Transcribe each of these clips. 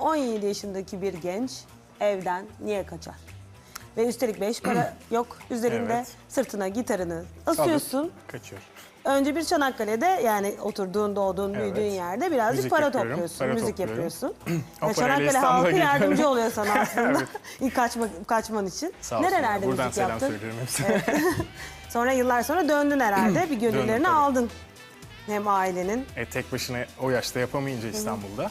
17 yaşındaki bir genç evden niye kaçar? Ve üstelik beş para yok üzerinde. Evet. Sırtına gitarını asıyorsun. Alıp kaçıyor. Önce bir Çanakkale'de yani oturduğun, doğduğun, Evet. büyüdüğün yerde birazcık Müzik para yapıyorum, topluyorsun, para müzik topluyorum. yapıyorsun. O parayla Çanakkale İstanbul'a halkı geliyorum. yardımcı oluyor sana aslında. İlk kaçma, kaçman için. Sağ olsunlar. Nerelerde Buradan müzik selam yaptın? söylüyorum hepsine. Sonra yıllar sonra döndün herhalde. Bir gönüllerini tabii. aldın. Hem ailenin. E, tek başına o yaşta yapamayınca İstanbul'da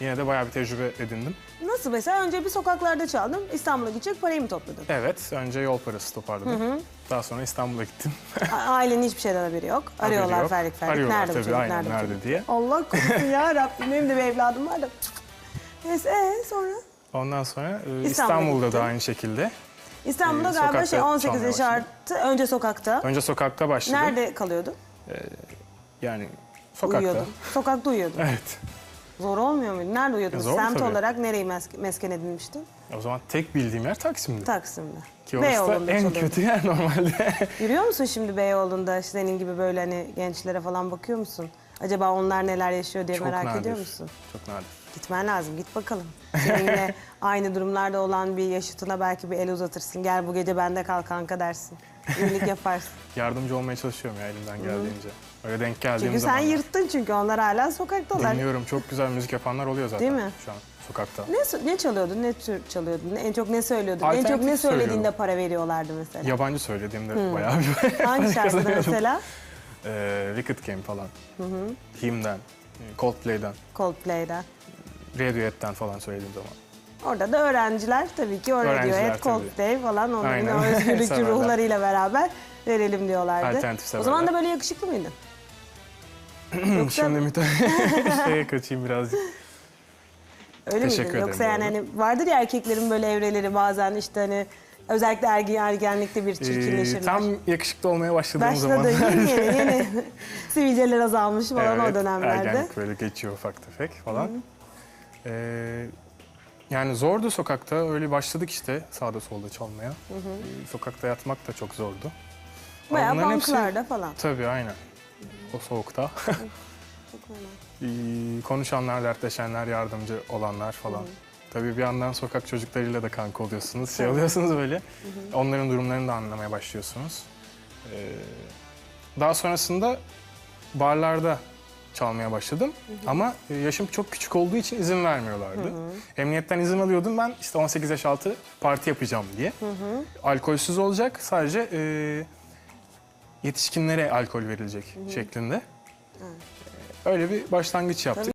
yine de bayağı bir tecrübe edindim. Nasıl mesela? Önce bir sokaklarda çaldın. İstanbul'a gidecek parayı mı topladın? Evet, önce yol parası toparladım. Daha sonra İstanbul'a gittim. A- Ailenin hiçbir şeyden haberi yok. Arıyorlar Haberi yok. ferdik ferdik. Arıyorlar nerede bu tabii, çocuk, aynen, nerede bu nerede çocuk? diye. Allah korusun ya Rabbim. Benim de bir evladım var da. Neyse ee, sonra? Ondan sonra e, İstanbul'da gittin. da aynı şekilde. İstanbul'da Ee, galiba sokakta şey 18 çalmaya yaş başladım. artı. Önce sokakta. Önce sokakta başladım. Nerede kalıyordun? Yani sokakta. Uyuyordun. Sokakta uyuyordun. Evet. Zor olmuyor muydu? Nerede uyuyordun? Zor Semt tabii. olarak nereyi mes- mesken edinmiştin? O zaman tek bildiğim yer Taksim'di. Taksim'de. Ki orası da en çalıyordun. kötü yer normalde. Yürüyor musun şimdi Beyoğlu'nda senin gibi böyle hani gençlere falan bakıyor musun? Acaba onlar neler yaşıyor diye Çok merak nadir. ediyor musun? Çok nadir. Gitmen lazım, git bakalım. Seninle aynı durumlarda olan bir yaşıtına belki bir el uzatırsın. Gel bu gece bende kal kanka dersin. İyilik yaparsın. Yardımcı olmaya çalışıyorum ya elimden geldiğince. Öyle denk geldiğim Çünkü sen yırttın çünkü onlar hala sokaktalar. Dinliyorum. Çok güzel müzik yapanlar oluyor zaten. Değil mi? Şu an sokakta. Ne, ne çalıyordun, ne tür çalıyordun, en çok ne söylüyordun, en çok ne söylediğinde söylüyorum. para veriyorlardı mesela. Yabancı söylediğimde bayağı bir Hangi şarkıda mesela? Ee, Wicked Game falan. Him'den, Coldplay'den, Coldplay'den. Radiohead'den falan söylediğim zaman. Orada da öğrenciler tabii ki Radiohead, tabii. Coldplay falan onların Aynen. o özgürlükçü Severler. ruhlarıyla beraber verelim diyorlardı. Alternatif o zaman da böyle yakışıklı mıydın? Yoksa Şimdi müteahhit şeye kaçayım birazcık. öyle Teşekkür miydin? ederim Yoksa yani arada. hani vardır ya erkeklerin böyle evreleri bazen işte hani özellikle ergen ergenlikte bir Ee, çirkinleşirler. tam yakışıklı olmaya başladığım Başladı zaman. yeni yeni yeni. Sivilceler azalmış falan o Evet, dönemlerde. Ergenlik böyle geçiyor ufak tefek falan. Ee, yani zordu sokakta. Öyle başladık işte sağda solda çalmaya. Ee, Sokakta yatmak da çok zordu. Bayağı bunların hepsi- banklarda falan. Tabii aynen. O soğukta. Çok fena. Ee, Konuşanlar, dertleşenler, yardımcı olanlar falan. Tabii bir yandan sokak çocuklarıyla da kanka oluyorsunuz. Şey Tabii. oluyorsunuz böyle. Onların durumlarını da anlamaya başlıyorsunuz. Ee, daha sonrasında barlarda çalmaya başladım. Ama e, yaşım çok küçük olduğu için izin vermiyorlardı. Emniyetten izin alıyordum ben işte 18 yaş altı parti yapacağım diye. Alkolsüz olacak sadece e, yetişkinlere alkol verilecek şeklinde. Öyle bir başlangıç yaptık.